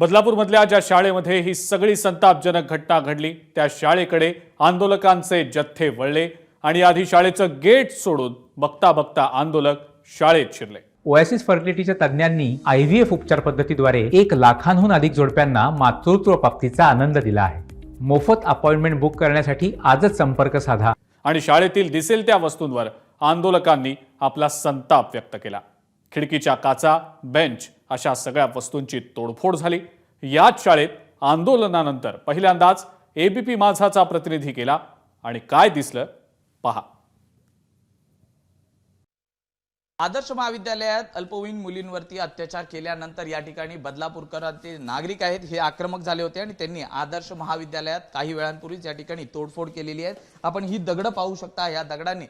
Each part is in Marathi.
बदलापूरमधल्या ज्या शाळेमध्ये ही सगळी संतापजनक घटना घडली त्या शाळेकडे आंदोलकांचे जथ्थे वळले आणि आधी शाळेचं गेट सोडून बघता बघता आंदोलक शाळेत शिरले. ओएसिस फर्टिलिटीच्या तज्ज्ञांनी आय व्ही एफ उपचार पद्धतीद्वारे एक लाखांहून अधिक जोडप्यांना मातृत्व प्राप्तीचा आनंद दिला आहे. मोफत अपॉइंटमेंट बुक करण्यासाठी आजच संपर्क साधा. आणि शाळेतील दिसेल त्या वस्तूंवर आंदोलकांनी आपला संताप व्यक्त केला. खिडकीच्या काचा बेंच अशा सगळ्या वस्तूंची तोडफोड झाली. याच शाळेत आंदोलनानंतर पहिल्यांदाच एबीपी माझाचा प्रतिनिधी केला आणि काय दिसलं पहा. आदर्श महाविद्यालयात अल्पवयीन मुलींवरती अत्याचार केल्यानंतर या ठिकाणी बदलापूरकरांचे नागरिक आहेत हे आक्रमक झाले होते आणि त्यांनी आदर्श महाविद्यालयात काही वेळांपूर्वीच या ठिकाणी तोडफोड केलेली आहे. आपण ही दगडं पाहू शकता या दगडांनी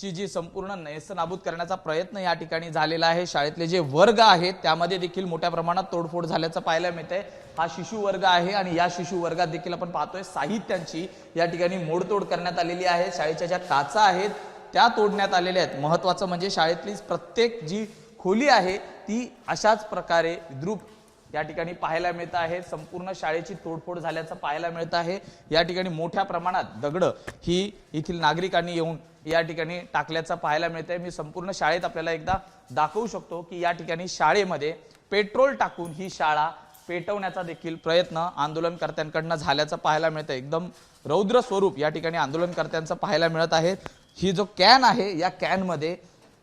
ची जी संपूर्ण नेस्तनाबूत करण्याचा प्रयत्न या ठिकाणी झालेला आहे. शाळेतले जे वर्ग आहेत त्यामध्ये देखील मोठ्या प्रमाणात तोडफोड झाल्याचं पाहायला मिळतंय. हा शिशु वर्ग आहे आणि या शिशु वर्गात देखील आपण पाहतोय साहित्यांची या ठिकाणी मोडतोड करण्यात आलेली आहे. शाळेच्या ज्या काचा आहेत त्या तोडण्यात आलेल्या आहेत. महत्वाचं म्हणजे शाळेतली प्रत्येक जी खोली आहे ती अशाच प्रकारे विद्रुप या ठिकाणी पाहायला मिळत आहे. संपूर्ण शाळेची तोडफोड झाल्याचं पाहायला मिळत आहे. या ठिकाणी मोठ्या प्रमाणात दगडं ही येथील नागरिकांनी येऊन या ठिकाणी टाकल्याचं पाहायला मिळत आहे मी संपूर्ण शाळेत आपल्याला एकदा दाखवू शकतो की या ठिकाणी शाळेमध्ये पेट्रोल टाकून ही शाळा पेटवण्याचा देखील प्रयत्न आंदोलनकर्त्यांकडनं झाल्याचं पाहायला मिळतं एकदम रौद्र स्वरूप या ठिकाणी आंदोलनकर्त्यांचं पाहायला मिळत आहे. ही जो कॅन आहे या कॅनमध्ये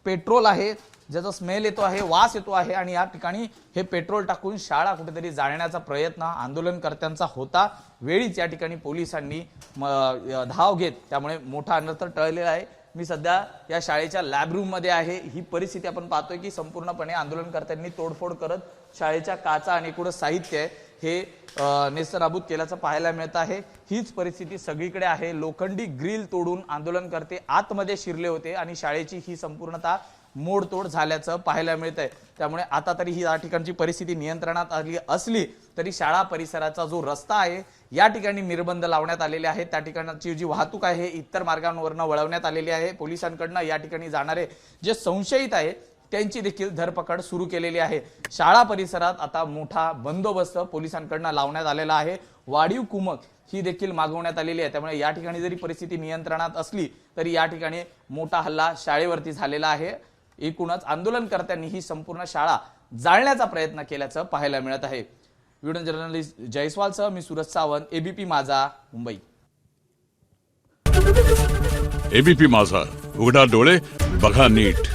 पेट्रोल आहे. ज्याचा स्मेल येतो आहे वास येतो आहे आणि या ठिकाणी हे पेट्रोल टाकून शाळा कुठेतरी जाळण्याचा प्रयत्न आंदोलनकर्त्यांचा होता. वेळीच या ठिकाणी पोलिसांनी म- धाव घेत. त्यामुळे मोठा अनर्थ टळलेला आहे. मी सध्या या शाळेच्या लॅब रूममध्ये आहे. ही परिस्थिती आपण पाहतोय की संपूर्णपणे आंदोलनकर्त्यांनी तोडफोड करत शाळेच्या काचा आणि एकूण साहित्य आहे हे नेस्तनाबूत केल्याचं पाहायला मिळत आहे. हीच परिस्थिती सगळीकडे आहे. लोखंडी ग्रिल तोडून आंदोलनकर्ते आतमध्ये शिरले होते आणि शाळेची ही संपूर्णता मोडतोड झाल्याचं पाहायला मिळत आहे त्यामुळे आता तरी ही या ठिकाणची परिस्थिती नियंत्रणात आली असली तरी शाळा परिसराचा जो रस्ता आहे या ठिकाणी निर्बंध लावण्यात आलेले आहेत. त्या ठिकाणची जी वाहतूक आहे इतर मार्गांवरनं वळवण्यात आलेली आहे. पोलिसांकडनं या ठिकाणी जाणारे जे संशयित आहे त्यांची देखील धरपकड सुरू केलेली आहे. शाळा परिसरात आता मोठा बंदोबस्त पोलिसांकडनं लावण्यात आलेला आहे. वाढीव कुमक ही देखील मागवण्यात आलेली आहे. त्यामुळे या ठिकाणी जरी परिस्थिती नियंत्रणात असली तरी या ठिकाणी मोठा हल्ला शाळेवरती झालेला आहे. एकूणच आंदोलनकर्त्यांनी ही संपूर्ण शाळा जाळण्याचा प्रयत्न केल्याचं पाहायला मिळत आहे. व्हिडिओ जर्नलिस्ट जयस्वालसह मी सुरज सावंत एबीपी माझा मुंबई. एबीपी माझा. उघडा डोळे बघा नीट.